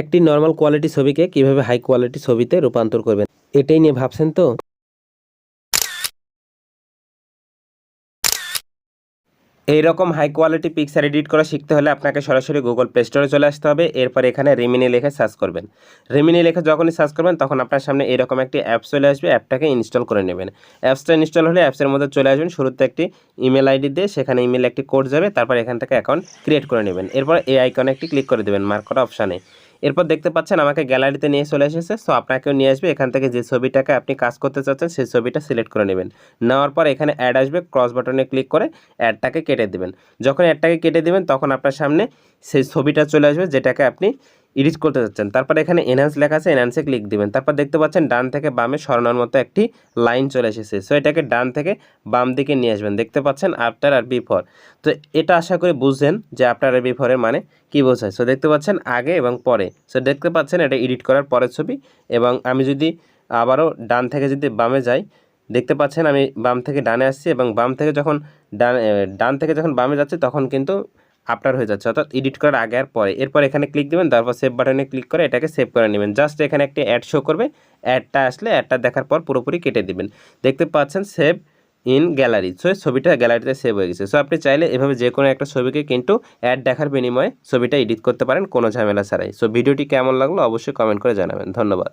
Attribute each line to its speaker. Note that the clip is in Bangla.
Speaker 1: একটি নর্মাল কোয়ালিটি ছবিকে কীভাবে হাই কোয়ালিটি ছবিতে রূপান্তর করবেন? এটাই নিয়ে ভাবছেন তো? এইরকম হাই কোয়ালিটি পিকচার এডিট করা শিখতে হলে আপনাকে সরাসরি গুগল প্লে স্টোরে চলে আসতে হবে। এরপর এখানে রেমিনি লেখে সার্চ করবেন। রেমিনি লেখে যখনই সার্চ করবেন, তখন আপনার সামনে এরকম একটি অ্যাপস চলে আসবে। অ্যাপটাকে ইনস্টল করে নেবেন। অ্যাপসটা ইনস্টল হলে অ্যাপসের মধ্যে চলে আসবেন শুরুতে একটি ইমেল আইডি দিয়ে। সেখানে ইমেল একটি কোড যাবে। তারপর এখান থেকে অ্যাকাউন্ট ক্রিয়েট করে নেবেন। এরপর এই আইকনে একটি ক্লিক করে দেবেন। মার্ক করা অপশানে এরপর দেখতে পাচ্ছেন আমাকে গ্যালারিতে নিয়ে চলে এসেছে। সো আপনাকেও নিয়ে আসবে। এখান থেকে যে ছবিটাকে আপনি কাজ করতে চাচ্ছেন, সেই ছবিটা সিলেক্ট করে নেবেন। নেওয়ার পর এখানে অ্যাড আসবে। ক্রস বাটনে ক্লিক করে অ্যাডটাকে কেটে দেবেন। যখন অ্যাডটাকে কেটে দেবেন, তখন আপনার সামনে সেই ছবিটা চলে আসবে, যেটাকে আপনি এডিট করতে চাচ্ছেন। তারপর এখানে এনহান্স লেখা আছে এনহান্সে ক্লিক দিবেন। তারপর দেখতে পাচ্ছেন ডান থেকে বামে সরানোর মতো একটি লাইন চলে এসেছে। সো এটাকে ডান থেকে বাম দিকে নিয়ে আসবেন। দেখতে পাচ্ছেন আফটার আর বিফোর তো এটা আশা করি বুঝছেন যে আফটার আর বিফোরের মানে কি বোঝায়। সো দেখতে পাচ্ছেন আগে এবং পরে। সো দেখতে পাচ্ছেন এটা এডিট করার পরের ছবি এবং আমি যদি আবারও ডান থেকে যদি বামে যাই, দেখতে পাচ্ছেন আমি বাম থেকে ডানে আসছি এবং বাম থেকে যখন ডান ডান থেকে যখন বামে যাচ্ছি, তখন কিন্তু আপনার হয়ে যাচ্ছে, অর্থাৎ এডিট করার আগে আর পরে। এরপর এখানে ক্লিক দেবেন, তারপর সেভ বাটনে ক্লিক করে এটাকে সেভ করে নেবেন। জাস্ট এখানে একটি অ্যাড শো করবে অ্যাডটা আসলে অ্যাডটা দেখার পর পুরোপুরি কেটে দিবেন। দেখতে পাচ্ছেন সেভ ইন গ্যালারি সো ছবিটা গ্যালারিতে সেভ হয়ে গেছে। সো আপনি চাইলে এভাবে যে কোনো একটা ছবিকে কিন্তু অ্যাড দেখার বিনিময়ে ছবিটা এডিট করতে পারেন, কোনো ঝামেলা ছাড়াই। সো ভিডিওটি কেমন লাগল অবশ্যই কমেন্ট করে জানাবেন। ধন্যবাদ।